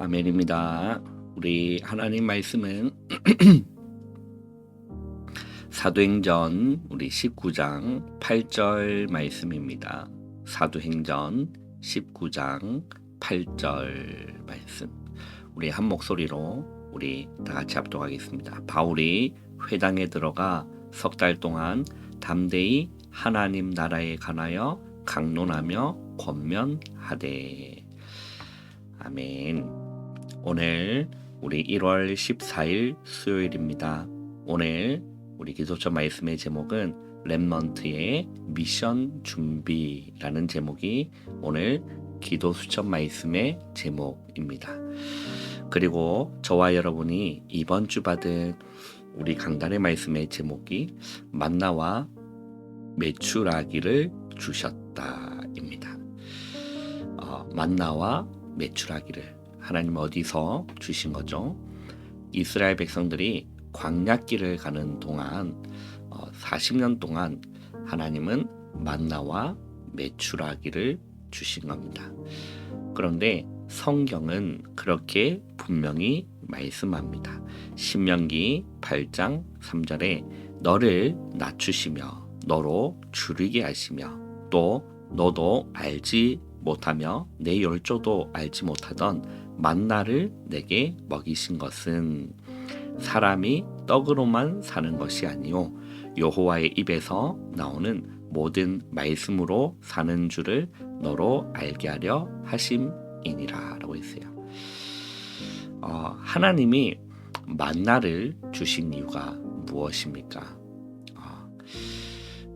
아멘입니다. 우리 하나님 말씀은 사도행전 우리 19장 8절 말씀입니다. 사도행전 19장 8절 말씀. 우리 한 목소리로 우리 다 같이 합독하겠습니다. 바울이 회당에 들어가 석 달 동안 담대히 하나님 나라에 관하여 강론하며 권면하되 아멘. 오늘 우리 1월 14일 수요일입니다. 오늘 우리 기도처 말씀의 제목은 랩먼트의 미션 준비라는 제목이 오늘 기도 수첩 말씀의 제목입니다. 그리고 저와 여러분이 이번 주 받은 우리 강단의 말씀의 제목이 만나와 매출하기를 주셨다입니다. 어, 만나와 매출하기를 하나님 어디서 주신 거죠? 이스라엘 백성들이 광야길을 가는 동안 어, 40년 동안 하나님은 만나와 매출하기를 주신 겁니다. 그런데 성경은 그렇게 분명히 말씀합니다. 신명기 8장 3절에 너를 낮추시며 너로 줄이게 하시며 또 너도 알지 못하며 내 열조도 알지 못하던 만나를 내게 먹이신 것은 사람이 떡으로만 사는 것이 아니요 여호와의 입에서 나오는 모든 말씀으로 사는 줄을 너로 알게 하려 하심이니라라고 했어요. 어, 하나님이 만나를 주신 이유가 무엇입니까? 어,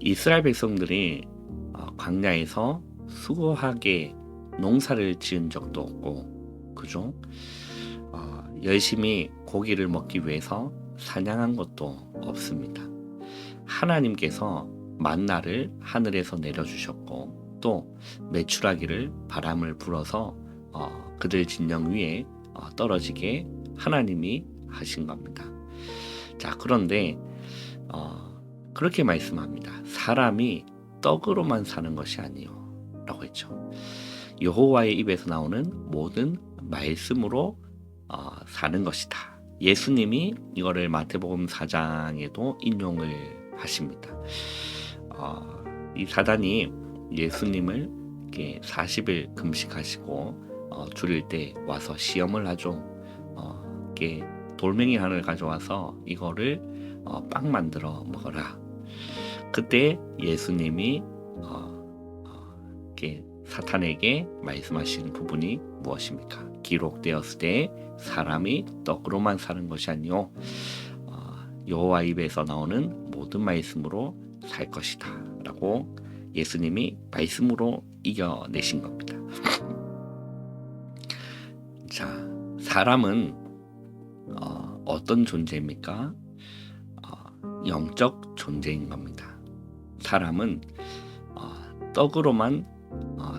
이스라엘 백성들이 어, 광야에서 수고하게 농사를 지은 적도 없고, 그죠? 어, 열심히 고기를 먹기 위해서 사냥한 것도 없습니다. 하나님께서 만나를 하늘에서 내려주셨고, 또 매출하기를 바람을 불어서 어, 그들 진영 위에 어, 떨어지게 하나님이 하신 겁니다. 자, 그런데 어, 그렇게 말씀합니다. 사람이 떡으로만 사는 것이 아니요. 라고 했죠. 여호와의 입에서 나오는 모든 말씀으로 어, 사는 것이다. 예수님이 이거를 마태복음 4장에도 인용을 하십니다. 어, 이 사단이 예수님을 이렇게 40일 금식하시고 어, 줄일 때 와서 시험을 하죠. 어, 이렇게 돌멩이 하나를 가져와서 이거를 어, 빵 만들어 먹어라. 그때 예수님이 어, 어, 이렇게 사탄에게 말씀하시는 부분이 무엇입니까? 기록되었을 때 사람이 떡으로만 사는 것이 아니요 어, 여호와 입에서 나오는 모든 말씀으로 살 것이다라고 예수님이 말씀으로 이겨내신 겁니다. 자, 사람은 어, 어떤 존재입니까? 어, 영적 존재인 겁니다. 사람은 어, 떡으로만 어,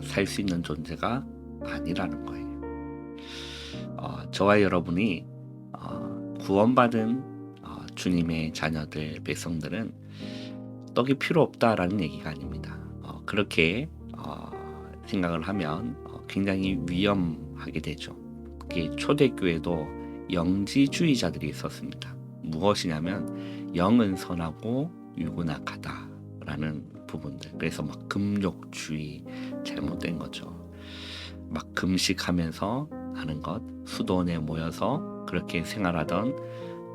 살 수 있는 존재가 아니라는 거예요. 어, 저와 여러분이 어, 구원받은 어, 주님의 자녀들, 백성들은 떡이 필요 없다라는 얘기가 아닙니다. 어, 그렇게 어, 생각을 하면 어, 굉장히 위험하게 되죠. 초대교회도 영지주의자들이 있었습니다. 무엇이냐면 영은 선하고 육은 악하다라는 부분들. 그래서 막 금욕주의 잘못된 거죠. 막 금식하면서 하는 것, 수도원에 모여서 그렇게 생활하던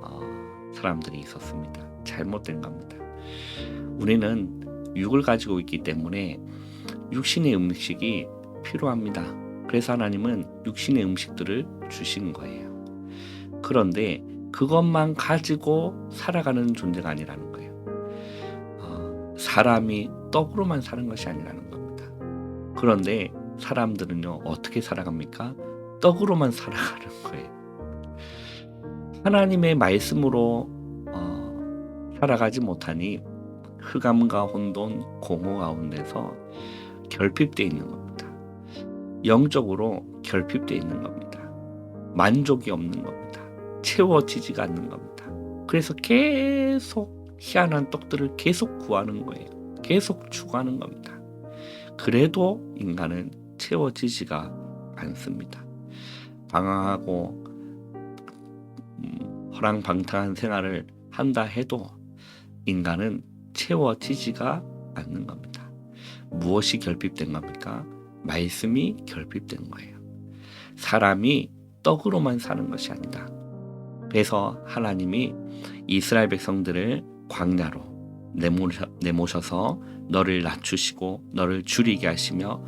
어, 사람들이 있었습니다. 잘못된 겁니다. 우리는 육을 가지고 있기 때문에 육신의 음식이 필요합니다. 그래서 하나님은 육신의 음식들을 주신 거예요. 그런데 그것만 가지고 살아가는 존재가 아니라는 거예요. 어, 사람이 떡으로만 사는 것이 아니라는 겁니다. 그런데 사람들은요, 어떻게 살아갑니까? 떡으로만 살아가는 거예요. 하나님의 말씀으로 어, 살아가지 못하니 흑암과 혼돈, 공허 가운데서 결핍되어 있는 겁니다. 영적으로 결핍되어 있는 겁니다. 만족이 없는 겁니다. 채워지지가 않는 겁니다. 그래서 계속 희한한 떡들을 계속 구하는 거예요. 계속 추구하는 겁니다. 그래도 인간은 채워지지가 않습니다. 방황하고 음, 허랑방탕한 생활을 한다 해도 인간은 채워지지가 않는 겁니다. 무엇이 결핍된 겁니까? 말씀이 결핍된 거예요. 사람이 떡으로만 사는 것이 아니다. 그래서 하나님이 이스라엘 백성들을 광야로 내모셔, 내모셔서 너를 낮추시고 너를 줄이게 하시며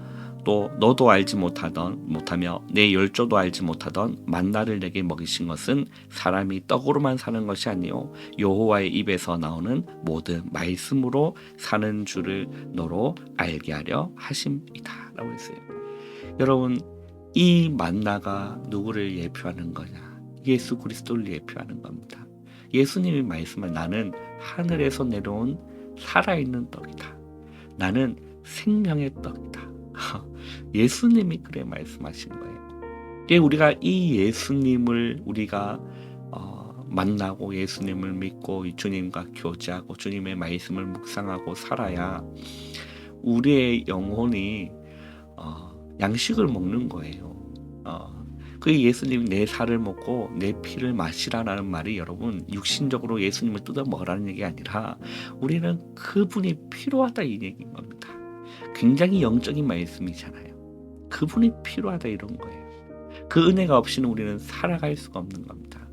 또 너도 알지 못하던 못하며 내 열조도 알지 못하던 만나를 내게 먹이신 것은 사람이 떡으로만 사는 것이 아니요 여호와의 입에서 나오는 모든 말씀으로 사는 줄을 너로 알게 하려 하심이다라고 했어요. 여러분 이 만나가 누구를 예표하는 거냐? 예수 그리스도를 예표하는 겁니다. 예수님이 말씀한 나는 하늘에서 내려온 살아있는 떡이다. 나는 생명의 떡이다. 예수님이 그래 말씀하신 거예요. 예, 우리가 이 예수님을 우리가 어, 만나고 예수님을 믿고 이 주님과 교제하고 주님의 말씀을 묵상하고 살아야 우리의 영혼이 어, 양식을 먹는 거예요. 어, 그 예수님 내 살을 먹고 내 피를 마시라라는 말이 여러분 육신적으로 예수님을 뜯어 먹으라는 얘기 아니라 우리는 그분이 필요하다 이 얘기인 겁니다. 굉장히 영적인 말씀이잖아요. 그분이 필요하다 이런 거예요. 그 은혜가 없이는 우리는 살아갈 수가 없는 겁니다.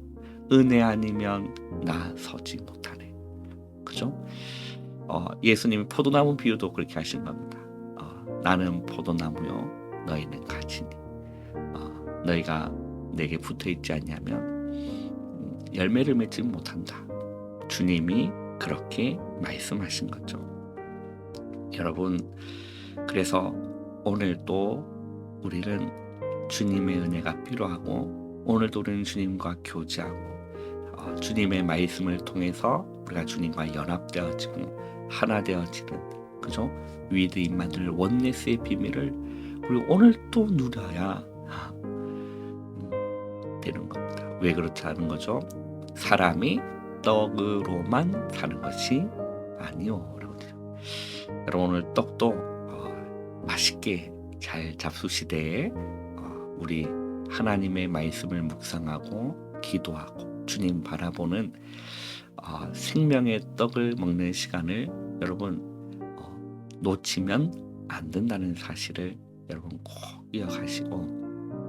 은혜 아니면 나 서지 못하네. 그죠? 어, 예수님이 포도나무 비유도 그렇게 하신 겁니다. 어, 나는 포도나무요, 너희는 가지니. 어, 너희가 내게 붙어 있지 않냐면 음, 열매를 맺지 못한다. 주님이 그렇게 말씀하신 거죠. 여러분, 그래서 오늘 또 우리는 주님의 은혜가 필요하고 오늘도 우리는 주님과 교제하고 어, 주님의 말씀을 통해서 우리가 주님과 연합되어지고 하나 되어지는 그죠? 위드 임마늘 원네스의 비밀을 우리 오늘 또 누려야 음, 되는 겁니다. 왜 않은 거죠? 사람이 떡으로만 사는 것이 아니요. 여러분들. 여러분 오늘 떡도 어, 맛있게 잘 잡수시되 어, 우리 하나님의 말씀을 묵상하고 기도하고 주님 바라보는 어, 생명의 떡을 먹는 시간을 여러분 어, 놓치면 안 된다는 사실을 여러분 꼭 기억하시고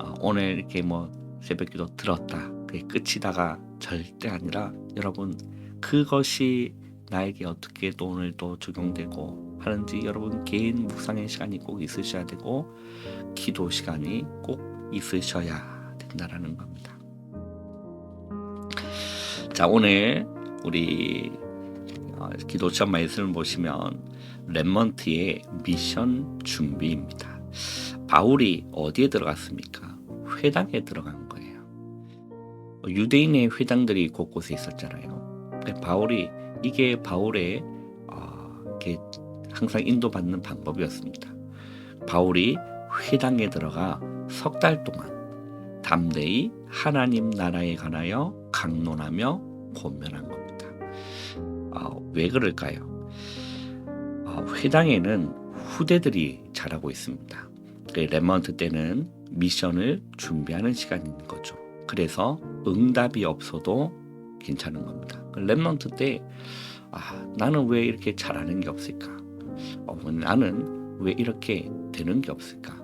어, 오늘 이렇게 뭐 새벽기도 들었다 그게 끝이다가 절대 아니라 여러분 그것이 나에게 어떻게 또 오늘 또 적용되고 하는지 여러분 개인 묵상의 시간이 꼭 있으셔야 되고 기도 시간이 꼭 있으셔야 된다라는 겁니다. 자 오늘 우리 어, 기도처 말씀을 보시면 렘먼트의 미션 준비입니다. 바울이 어디에 들어갔습니까? 회당에 들어간 거예요. 유대인의 회당들이 곳곳에 있었잖아요. 바울이 이게 바울의 어, 항상 인도받는 방법이었습니다. 바울이 회당에 들어가 석 달 동안 담대히 하나님 나라에 관하여 강론하며 고면한 겁니다. 아, 왜 그럴까요? 아, 회당에는 후대들이 자라고 있습니다. 그 레먼트 때는 미션을 준비하는 있는 거죠. 그래서 응답이 없어도 괜찮은 겁니다. 그 랩런트 때 아, 나는 왜 이렇게 잘하는 게 없을까? 어, 나는 왜 이렇게 되는 게 없을까?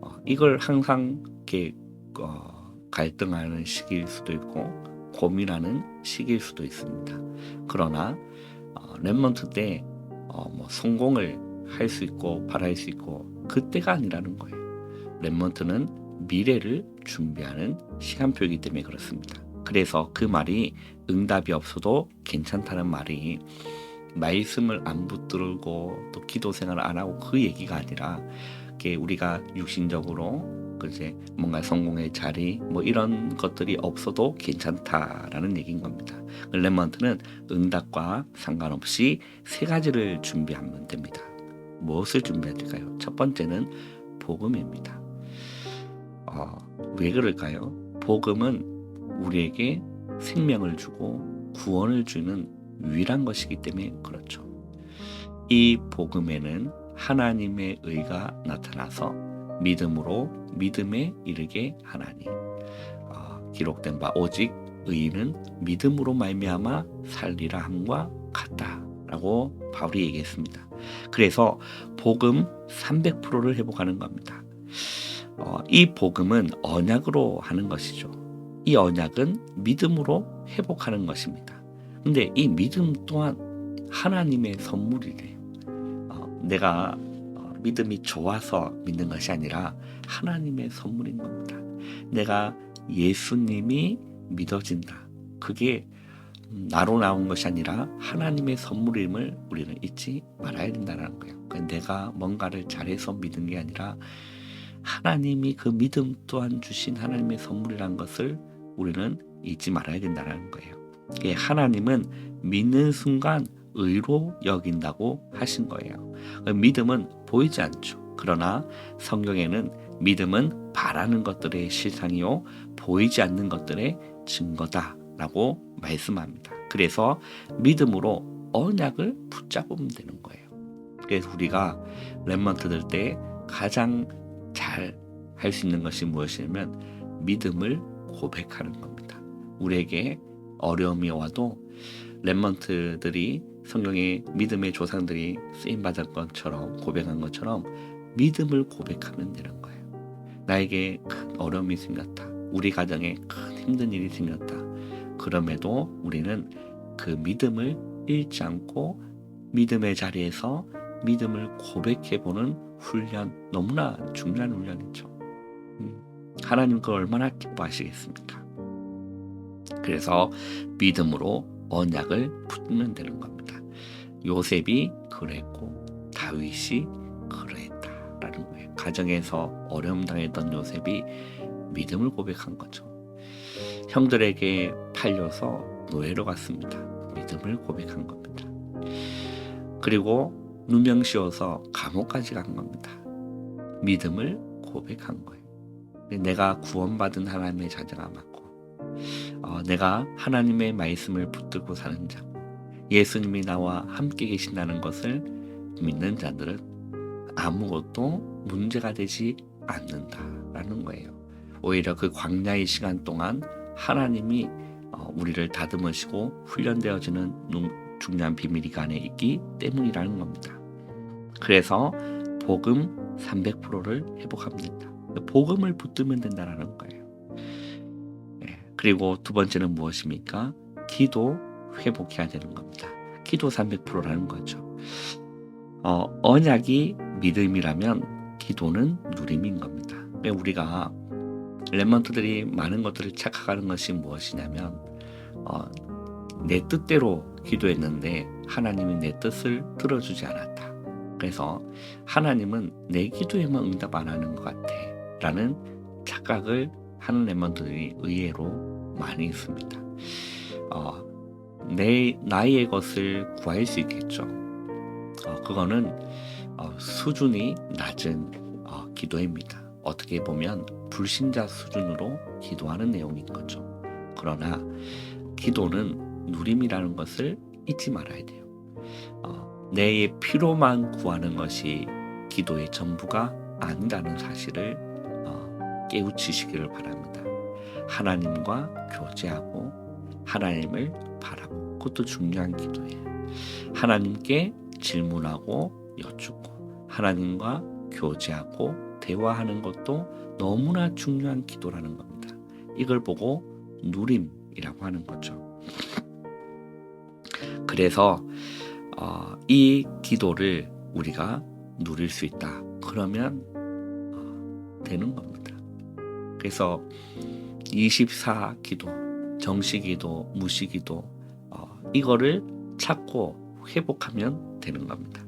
어, 이걸 항상 이렇게 어, 갈등하는 시기일 수도 있고 고민하는 시기일 수도 있습니다. 그러나 어, 랩런트 때 어, 뭐 성공을 할 수 있고 바랄 수 있고 그때가 아니라는 거예요. 랩런트는 미래를 준비하는 시간표이기 때문에 그렇습니다. 그래서 그 말이 응답이 없어도 괜찮다는 말이 말씀을 안 붙들고 또 기도 생활을 안 하고 그 얘기가 아니라 우리가 육신적으로 그제 뭔가 성공의 자리 뭐 이런 것들이 없어도 괜찮다라는 얘기인 겁니다. 렘먼트는 응답과 상관없이 세 가지를 준비하면 됩니다. 무엇을 준비해야 될까요? 첫 번째는 복음입니다. 어, 왜 그럴까요? 복음은 우리에게 생명을 주고 구원을 주는 유일한 것이기 때문에 그렇죠. 이 복음에는 하나님의 의가 나타나서 믿음으로 믿음에 이르게 하나니 어, 기록된 바 오직 의인은 믿음으로 말미암아 살리라 함과 같다라고 바울이 얘기했습니다. 그래서 복음 300%를 회복하는 겁니다. 어, 이 복음은 언약으로 하는 것이죠. 이 언약은 믿음으로 회복하는 것입니다. 근데 이 믿음 또한 하나님의 선물이래요. 어, 내가 어, 믿음이 좋아서 믿는 것이 아니라 하나님의 선물인 겁니다. 내가 예수님이 믿어진다. 그게 나로 나온 것이 아니라 하나님의 선물임을 우리는 잊지 말아야 된다는 거예요. 그러니까 내가 뭔가를 잘해서 믿은 게 아니라 하나님이 그 믿음 또한 주신 하나님의 선물이라는 것을 우리는 잊지 말아야 된다는 거예요. 이게 하나님은 믿는 순간 의로 여긴다고 하신 거예요. 그 믿음은 보이지 않죠. 그러나 성경에는 믿음은 바라는 것들의 실상이요 보이지 않는 것들의 증거다라고 말씀합니다. 그래서 믿음으로 언약을 붙잡으면 되는 거예요. 그래서 우리가 렘먼트들 때 가장 잘 할 수 있는 것이 무엇이냐면 믿음을 고백하는 겁니다. 우리에게 어려움이 와도 렘먼트들이 성경의 믿음의 조상들이 쓰임 받은 것처럼 고백한 것처럼 믿음을 고백하면 되는 거예요. 나에게 큰 어려움이 생겼다. 우리 가정에 큰 힘든 일이 생겼다. 그럼에도 우리는 그 믿음을 잃지 않고 믿음의 자리에서 믿음을 고백해 보는 훈련 너무나 중요한 훈련이죠. 음, 하나님 그걸 얼마나 기뻐하시겠습니까? 그래서 믿음으로 언약을 붙면 되는 겁니다. 요셉이 그랬고 다윗이 그랬다라는 거예요. 가정에서 어려움 당했던 요셉이 믿음을 고백한 거죠. 형들에게 팔려서 노예로 갔습니다. 믿음을 고백한 겁니다. 그리고 누명 씌워서 감옥까지 간 겁니다. 믿음을 고백한 거예요. 내가 구원받은 하나님의 자녀가 맞고 어, 내가 하나님의 말씀을 붙들고 사는 자고 예수님이 나와 함께 계신다는 것을 믿는 자들은 아무것도 문제가 되지 않는다라는 거예요. 오히려 그 광야의 시간 동안 하나님이 어, 우리를 다듬으시고 훈련되어지는 중요한 비밀이 그 안에 있기 때문이라는 겁니다. 그래서 복음 300%를 회복합니다. 복음을 붙들면 된다는 거예요. 예, 그리고 두 번째는 무엇입니까? 기도 회복해야 되는 겁니다. 기도 300%라는 거죠. 어, 언약이 믿음이라면 기도는 누림인 겁니다. 우리가 렘먼트들이 많은 것들을 착각하는 것이 무엇이냐면 어, 내 뜻대로 기도했는데 하나님이 내 뜻을 들어주지 않았다. 그래서 하나님은 내 기도에만 응답 안 하는 것 같아. 라는 착각을 하는 렘먼트들이 의외로 많이 있습니다. 어, 내 나의 것을 구할 수 있겠죠. 어, 그거는 어, 수준이 낮은 어, 기도입니다. 어떻게 보면 불신자 수준으로 기도하는 내용인 거죠. 그러나 기도는 누림이라는 것을 잊지 말아야 돼요. 어, 내 피로만 구하는 것이 기도의 전부가 아니라는 사실을 어, 깨우치시기를 바랍니다. 하나님과 교제하고 하나님을 바라고 그것도 중요한 기도예요. 하나님께 질문하고 여쭙고 하나님과 교제하고 대화하는 것도 너무나 중요한 기도라는 겁니다. 이걸 보고 누림이라고 하는 거죠. 그래서 어, 이 기도를 우리가 누릴 수 있다. 그러면 어, 되는 겁니다. 그래서 24 기도, 정시 기도, 무시 기도 어, 이거를 찾고 회복하면 되는 겁니다.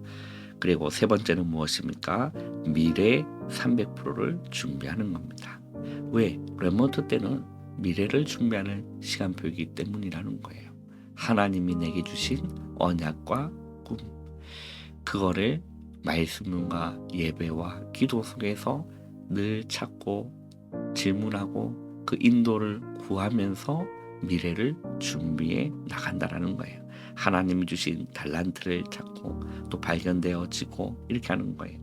그리고 세 번째는 무엇입니까? 미래 300%를 준비하는 겁니다. 왜? 레모트 때는 미래를 준비하는 시간표이기 때문이라는 거예요. 하나님이 내게 주신 언약과 꿈, 그거를 말씀과 예배와 기도 속에서 늘 찾고 질문하고 그 인도를 구하면서 미래를 준비해 나간다라는 거예요. 하나님이 주신 달란트를 찾고 또 발견되어지고 이렇게 하는 거예요.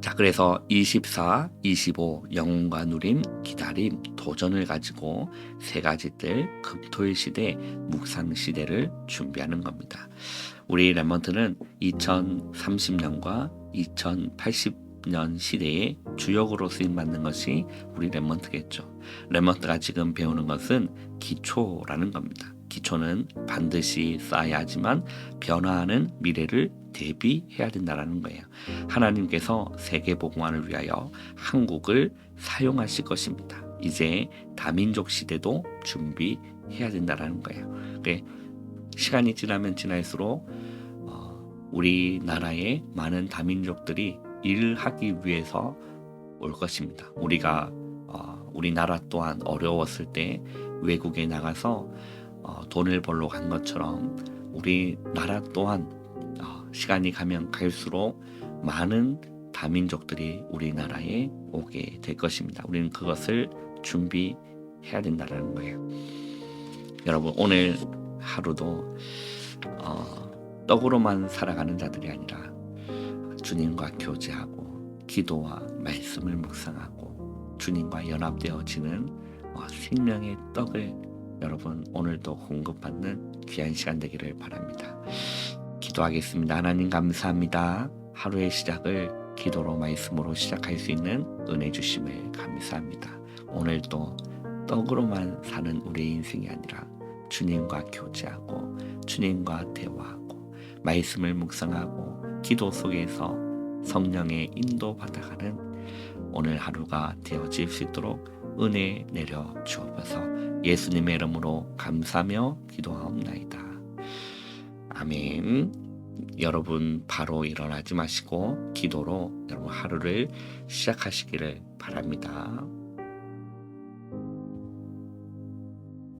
자, 그래서 24, 25 영혼과 누림, 기다림, 도전을 가지고 세 가지들 금토일 시대, 묵상 시대를 준비하는 겁니다. 우리 레먼트는 2030년과 2080년 시대의 주역으로 쓰임 받는 것이 우리 레먼트겠죠. 레먼트가 지금 배우는 것은 기초라는 겁니다. 기초는 반드시 쌓아야 하지만 변화하는 미래를 대비해야 된다는 거예요. 하나님께서 세계 복음화를 위하여 한국을 사용하실 것입니다. 이제 다민족 시대도 준비해야 된다는 거예요. 그래, 시간이 지나면 지날수록 어, 우리나라의 많은 다민족들이 일을 하기 위해서 올 것입니다. 우리가 어, 우리나라 또한 어려웠을 때 외국에 나가서 어, 돈을 벌러 간 것처럼 우리나라 또한 어, 시간이 가면 갈수록 많은 다민족들이 우리나라에 오게 될 것입니다. 우리는 그것을 준비해야 된다는 거예요. 여러분 오늘 하루도 어, 떡으로만 살아가는 자들이 아니라 주님과 교제하고 기도와 말씀을 묵상하고 주님과 연합되어지는 어, 생명의 떡을 여러분 오늘도 공급받는 귀한 시간 되기를 바랍니다. 기도하겠습니다. 하나님 감사합니다. 하루의 시작을 기도로 말씀으로 시작할 수 있는 은혜 주심을 감사합니다. 오늘도 떡으로만 사는 우리의 인생이 아니라 주님과 교제하고 주님과 대화하고 말씀을 묵상하고 기도 속에서 성령의 인도 받아가는 오늘 하루가 되어질 수 있도록 은혜 내려 주옵소서 예수님의 이름으로 감사하며 기도하옵나이다. 아멘. 여러분 바로 일어나지 마시고 기도로 여러분 하루를 시작하시기를 바랍니다.